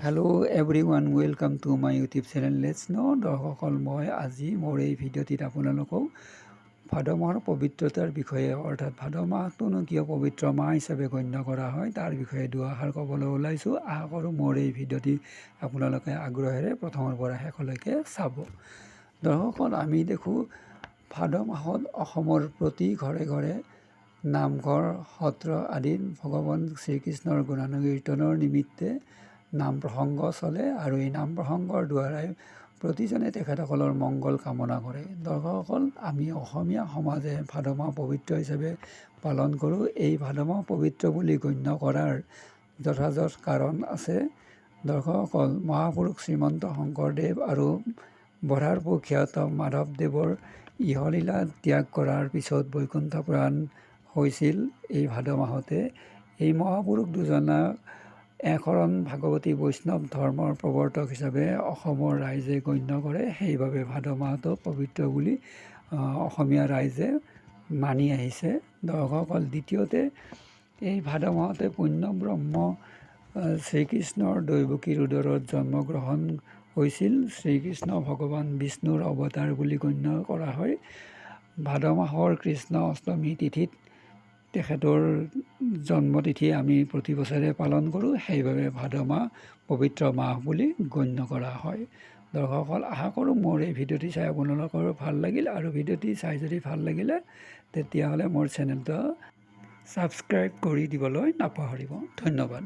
Hello' everyone welcome to my YouTube channel let's ন' দৰ্শকসকল মই আজি মোৰ এই ভিডিঅ'টিত আপোনালোকক ভাদ মাহৰ পবিত্ৰতাৰ বিষয়ে অৰ্থাৎ ভাদ মাহটোনো কিয় পবিত্ৰ মাহ হিচাপে গণ্য কৰা হয় তাৰ বিষয়ে দুআষাৰ ক'বলৈ ওলাইছোঁ। আশা কৰোঁ মোৰ এই ভিডিঅ'টি আপোনালোকে আগ্ৰহেৰে প্ৰথমৰ পৰা শেষলৈকে চাব। দৰ্শকসকল আমি দেখোঁ ভাদ মাহত অসমৰ প্ৰতি ঘৰে ঘৰে নামঘৰ সত্ৰ আদিত ভগৱান শ্ৰীকৃষ্ণৰ গুণানুকীৰ্তনৰ নিমিত্তে নাম প্ৰসংগ চলে আৰু এই নাম প্ৰসংগৰ দ্বাৰাই প্ৰতিজনে তেখেতসকলৰ মংগল কামনা কৰে। দৰ্শকসকল আমি অসমীয়া সমাজে ভাদ মাহ পবিত্ৰ হিচাপে পালন কৰোঁ। এই ভাদ মাহ পবিত্ৰ বুলি গণ্য কৰাৰ যথাযথ কাৰণ আছে। দৰ্শকসকল মহাপুৰুষ শ্ৰীমন্ত শংকৰদেৱ আৰু বৰাৰ প্ৰখ্যাত মাধৱদেৱৰ ইহলীলা ত্যাগ কৰাৰ পিছত বৈকুণ্ঠ পুৰাণ হৈছিল এই ভাদ মাহতে এই মহাপুৰুষ দুজনা একশৰণ ভাগৱতী বৈষ্ণৱ ধৰ্মৰ প্ৰৱৰ্তক হিচাপে অসমৰ ৰাইজে গণ্য কৰে। সেইবাবে ভাদ মাহটো পবিত্ৰ বুলি অসমীয়া ৰাইজে মানি আহিছে। দৰ্শকসকল দ্বিতীয়তে এই ভাদ মাহতে পুণ্য ব্ৰহ্ম শ্ৰীকৃষ্ণৰ দৈৱকীৰ উদৰত জন্মগ্ৰহণ হৈছিল। শ্ৰীকৃষ্ণ ভগৱান বিষ্ণুৰ অৱতাৰ বুলি গণ্য কৰা হয়। ভাদ মাহৰ কৃষ্ণ অষ্টমী তিথিত তেখেতৰ জন্মতিথি আমি প্ৰতি বছৰে পালন কৰোঁ সেইবাবে ভাদ মাহ পবিত্ৰ মাহ বুলি গণ্য কৰা হয়। দৰ্শকসকল আশা কৰোঁ মোৰ এই ভিডিঅ'টি চাই আপোনালোকৰ ভাল লাগিল আৰু ভিডিঅ'টি চাই যদি ভাল লাগিলে তেতিয়াহ'লে মোৰ চেনেলটো ছাবস্ক্ৰাইব কৰি দিবলৈ নাপাহৰিব। ধন্যবাদ।